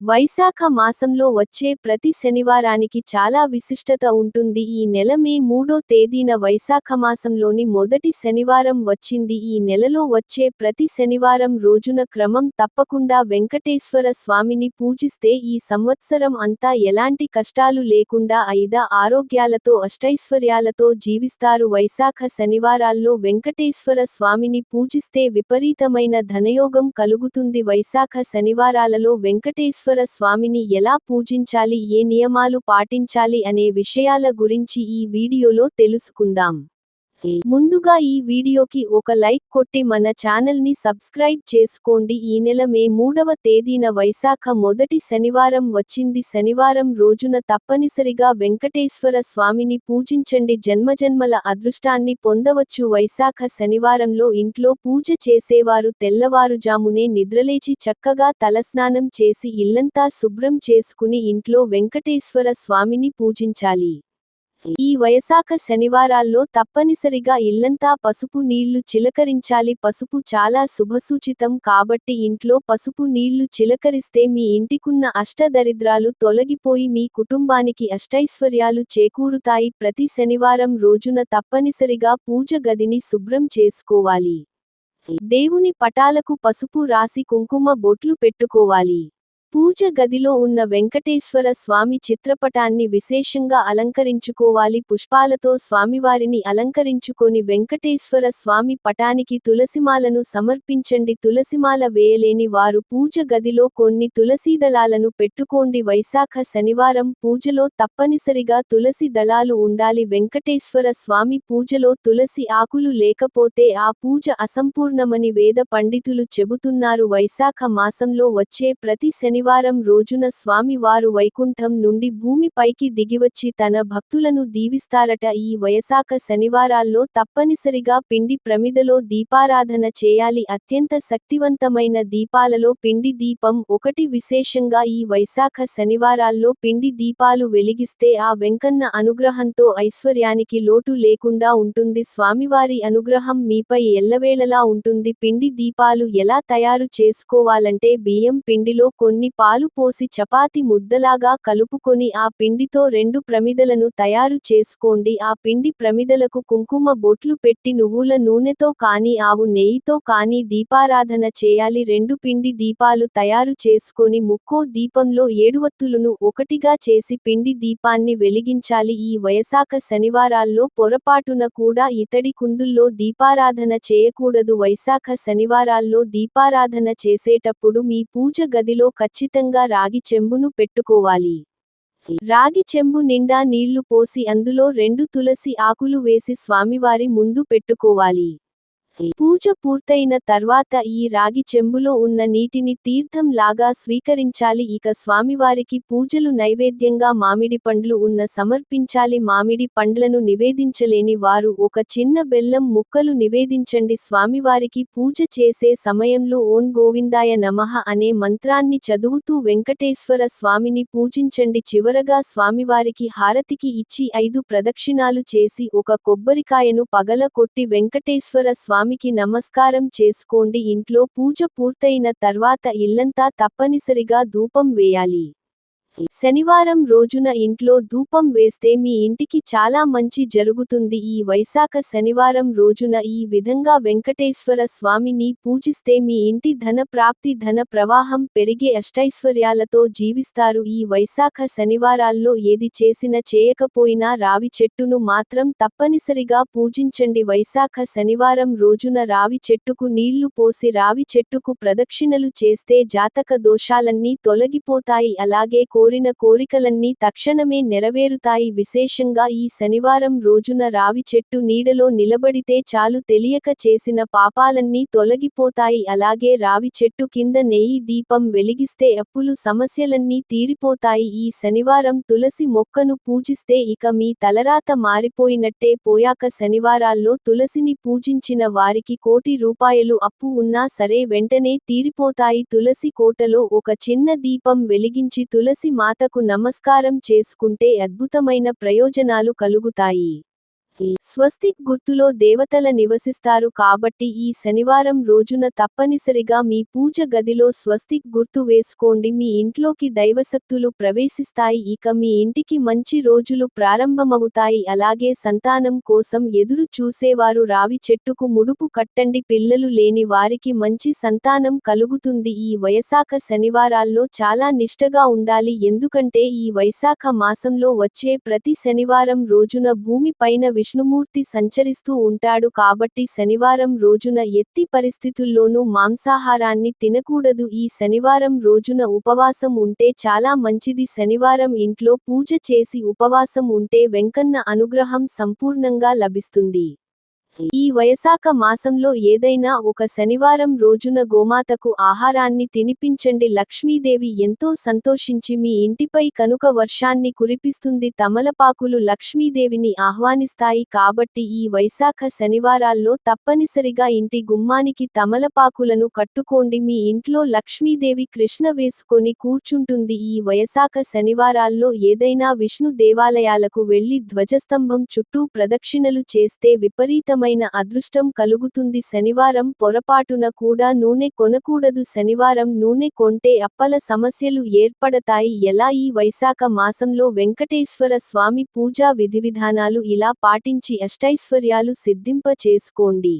వైశాఖ మాసంలో వచ్చే ప్రతి శనివారానికి చాలా విశిష్టత ఉంటుంది. ఈ నెల మే మూడో తేదీన వైశాఖ మాసంలోని మొదటి శనివారం వచ్చింది. ఈ నెలలో వచ్చే ప్రతి శనివారం రోజున క్రమం తప్పకుండా వెంకటేశ్వర స్వామిని పూజిస్తే ఈ సంవత్సరం అంతా ఎలాంటి కష్టాలు లేకుండా ఐద ఆరోగ్యాలతో అష్టైశ్వర్యాలతో జీవిస్తారు. వైశాఖ శనివారాల్లో వెంకటేశ్వర స్వామిని పూజిస్తే విపరీతమైన ధనయోగం కలుగుతుంది. వైశాఖ శనివారాలలో వెంకటేశ్వర స్వామిని ఎలా పూజించాలి ఏ నియమాలు పాటించాలి అనే విషయాల గురించి ఈ వీడియోలో తెలుసుకుందాం. ముందుగా ఈ వీడియోకి ఒక లైక్ కొట్టి మన ఛానల్ని సబ్స్క్రైబ్ చేసుకోండి. ఈ నెల మే మూడవ తేదీన వైశాఖ మొదటి శనివారం వచ్చింది. శనివారం రోజున తప్పనిసరిగా వెంకటేశ్వర స్వామిని పూజించండి. జన్మజన్మల అదృష్టాన్ని పొందవచ్చు. వైశాఖ శనివారంలో ఇంట్లో పూజ చేసేవారు తెల్లవారుజామునే నిద్రలేచి చక్కగా తలస్నానం చేసి ఇల్లంతా శుభ్రం చేసుకుని ఇంట్లో వెంకటేశ్వర స్వామిని పూజించాలి. ఈ వయసాక శనివారాల్లో తప్పనిసరిగా ఇల్లంతా పసుపు నీళ్ళు చిలకరించాలి. పసుపు చాలా శుభసూచితం కాబట్టి ఇంట్లో పసుపు నీళ్ళు చిలకరిస్తే మీ ఇంటికున్న అష్టదరిద్రాలు తొలగిపోయి మీ కుటుంబానికి అష్టైశ్వర్యాలు చేకూరుతాయి. ప్రతి శనివారం రోజున తప్పనిసరిగా పూజ గదిని శుభ్రం చేసుకోవాలి. దేవుని పటాలకు పసుపు రాసి కుంకుమ బొట్లు పెట్టుకోవాలి. పూజ గదిలో ఉన్న వెంకటేశ్వర స్వామి చిత్రపటాన్ని విశేషంగా అలంకరించుకోవాలి. పుష్పాలతో స్వామివారిని అలంకరించుకొని వెంకటేశ్వర స్వామి పటానికి తులసిమాలను సమర్పించండి. తులసిమాల వేయలేని వారు పూజ గదిలో కొన్ని తులసీదళాలను పెట్టుకోండి. వైశాఖ శనివారం పూజలో తప్పనిసరిగా తులసి దళాలు ఉండాలి. వెంకటేశ్వర స్వామి పూజలో తులసి ఆకులు లేకపోతే ఆ పూజ అసంపూర్ణమని వేద పండితులు చెబుతున్నారు. వైశాఖ మాసంలో వచ్చే ప్రతి శని శనివారం రోజున స్వామివారు వైకుంఠం నుండి భూమిపైకి దిగివచ్చి తన భక్తులను దీవిస్తారట. ఈ వైశాఖ శనివారాల్లో తప్పనిసరిగా పిండి ప్రమిదలో దీపారాధన చేయాలి. అత్యంత శక్తివంతమైన దీపాలలో పిండి దీపం ఒకటి. విశేషంగా ఈ వైశాఖ శనివారాల్లో పిండి దీపాలు వెలిగిస్తే ఆ వెంకన్న అనుగ్రహంతో ఐశ్వర్యానికి లోటు లేకుండా ఉంటుంది. స్వామివారి అనుగ్రహం మీపై ఎల్లవేళలా ఉంటుంది. పిండి దీపాలు ఎలా తయారు చేసుకోవాలంటే బియ్యం పిండిలో కొన్ని పాలు పోసి చపాతి ముద్దలాగా కలుపుకొని ఆ పిండితో రెండు ప్రమిదలను తయారు చేసుకోండి. ఆ పిండి ప్రమిదలకు కుంకుమ బొట్లు పెట్టి నువ్వుల నూనెతో కానీ ఆవు నెయ్యితో కానీ దీపారాధన చేయాలి. రెండు పిండి దీపాలు తయారు చేసుకొని ముక్కో దీపంలో ఏడువత్తులను ఒకటిగా చేసి పిండి దీపాన్ని వెలిగించాలి. ఈ వైశాఖ శనివారాల్లో పొరపాటున కూడా ఇతడి కుందుల్లో దీపారాధన చేయకూడదు. వైశాఖ శనివారాల్లో దీపారాధన చేసేటప్పుడు మీ పూజ గదిలో ఖచ్చితంగా ఖచ్చితంగా రాగి చెంబును పెట్టుకోవాలి. రాగి చెంబు నిండా నీళ్ళు పోసి అందులో రెండు తులసి ఆకులు వేసి స్వామివారి ముందు పెట్టుకోవాలి. పూజ పూర్తయిన తర్వాత ఈ రాగి చెంబులో ఉన్న నీటిని తీర్థం లాగా స్వీకరించాలి. ఇక స్వామివారికి పూజలు నైవేద్యంగా మామిడి పండ్లు ఉన్న సమర్పించాలి. మామిడి పండ్లను నివేదించలేని వారు ఒక చిన్న బెల్లం ముక్కలు నివేదించండి. స్వామివారికి పూజ చేసే సమయంలో ఓన్ గోవిందాయ నమః అనే మంత్రాన్ని చదువుతూ వెంకటేశ్వర స్వామిని పూజించండి. చివరగా స్వామివారికి హారతికి ఇచ్చి ఐదు ప్రదక్షిణాలు చేసి ఒక కొబ్బరికాయను పగల కొట్టి వెంకటేశ్వర స్వామి స్వామికి నమస్కారం చేసుకోండి. ఇంట్లో పూజ పూర్తయిన తర్వాత ఇల్లంతా తప్పనిసరిగా ధూపం వేయాలి. శనివారం రోజున ఇంట్లో ధూపం వేస్తే మీ ఇంటికి చాలా మంచి జరుగుతుంది. ఈ వైశాఖ శనివారం రోజున ఈ విధంగా వెంకటేశ్వర స్వామిని పూజిస్తే మీ ఇంటి ధన ప్రాప్తి ధన ప్రవాహం పెరిగే అష్టైశ్వర్యాలతో జీవిస్తారు. ఈ వైశాఖ శనివారాల్లో ఏది చేసినా చేయకపోయినా రావి చెట్టును మాత్రం తప్పనిసరిగా పూజించండి. వైశాఖ శనివారం రోజున రావి చెట్టుకు నీళ్ళు పోసి రావి చెట్టుకు ప్రదక్షిణలు చేస్తే జాతక దోషాలన్నీ తొలగిపోతాయి. అలాగే కోరిన కోరికలన్నీ తక్షణమే నెరవేరుతాయి. విశేషంగా ఈ శనివారం రోజున రావి చెట్టు నీడలో నిలబడితే చాలు తెలియక చేసిన పాపాలన్నీ తొలగిపోతాయి. అలాగే రావి చెట్టు కింద నెయ్యి దీపం వెలిగిస్తే అప్పులు సమస్యలన్నీ తీరిపోతాయి. ఈ శనివారం తులసి మొక్కను పూజిస్తే ఇక మీ తలరాత మారిపోయినట్టే పోయాక శనివారాల్లో తులసిని పూజించిన వారికి కోటి రూపాయలు అప్పు ఉన్నా సరే వెంటనే తీరిపోతాయి. తులసి కోటలో ఒక చిన్న దీపం వెలిగించి తులసి మాతకు నమస్కారం చేసుకుంటే అద్భుతమైన ప్రయోజనాలు కలుగుతాయి. స్వస్తిక్ గుర్తులో దేవతల నివసిస్తారు కాబట్టి ఈ శనివారం రోజున తప్పనిసరిగా మీ పూజ గదిలో స్వస్తిక్ గుర్తు వేసుకోండి. మీ ఇంట్లోకి దైవశక్తులు ప్రవేశిస్తాయి. ఇక మీ ఇంటికి మంచి రోజులు ప్రారంభమవుతాయి. అలాగే సంతానం కోసం ఎదురు చూసేవారు రావి చెట్టుకు ముడుపు కట్టండి. పిల్లలు లేని వారికి మంచి సంతానం కలుగుతుంది. ఈ వైశాఖ శనివారాల్లో చాలా నిష్టగా ఉండాలి. ఎందుకంటే ఈ వైశాఖ మాసంలో వచ్చే ప్రతి శనివారం రోజున భూమి పైన విష్ణుమూర్తి సంచరిస్తూ ఉంటాడు కాబట్టి శనివారం రోజున ఎత్తి పరిస్థితుల్లోనూ మాంసాహారాన్ని తినకూడదు. ఈ శనివారం రోజున ఉపవాసం ఉంటే చాలా మంచిది. శనివారం ఇంట్లో పూజ చేసి ఉపవాసం ఉంటే వెంకన్న అనుగ్రహం సంపూర్ణంగా లభిస్తుంది. ఈ వైశాఖ మాసంలో ఏదైనా ఒక శనివారం రోజున గోమాతకు ఆహారాన్ని తినిపించండి. లక్ష్మీదేవి ఎంతో సంతోషించి మీ ఇంటిపై కనుక వర్షాన్ని కురిపిస్తుంది. తమలపాకులు లక్ష్మీదేవిని ఆహ్వానిస్తాయి కాబట్టి ఈ వైశాఖ శనివారాల్లో తప్పనిసరిగా ఇంటి గుమ్మానికి తమలపాకులను కట్టుకోండి. మీ ఇంట్లో లక్ష్మీదేవి కృష్ణ వేసుకొని కూర్చుంటుంది. ఈ వైశాఖ శనివారాల్లో ఏదైనా విష్ణు దేవాలయాలకు వెళ్ళి ధ్వజస్తంభం చుట్టూ ప్రదక్షిణలు చేస్తే విపరీతం విపరీతమైన అదృష్టం కలుగుతుంది. శనివారం పొరపాటున కూడా నూనె కొనకూడదు. శనివారం నూనె కొంటే అప్పల సమస్యలు ఏర్పడతాయి. ఎలా? ఈ వైశాఖ మాసంలో వెంకటేశ్వర స్వామి పూజా విధివిధానాలు ఇలా పాటించి అష్టైశ్వర్యాలు సిద్ధింప చేసుకోండి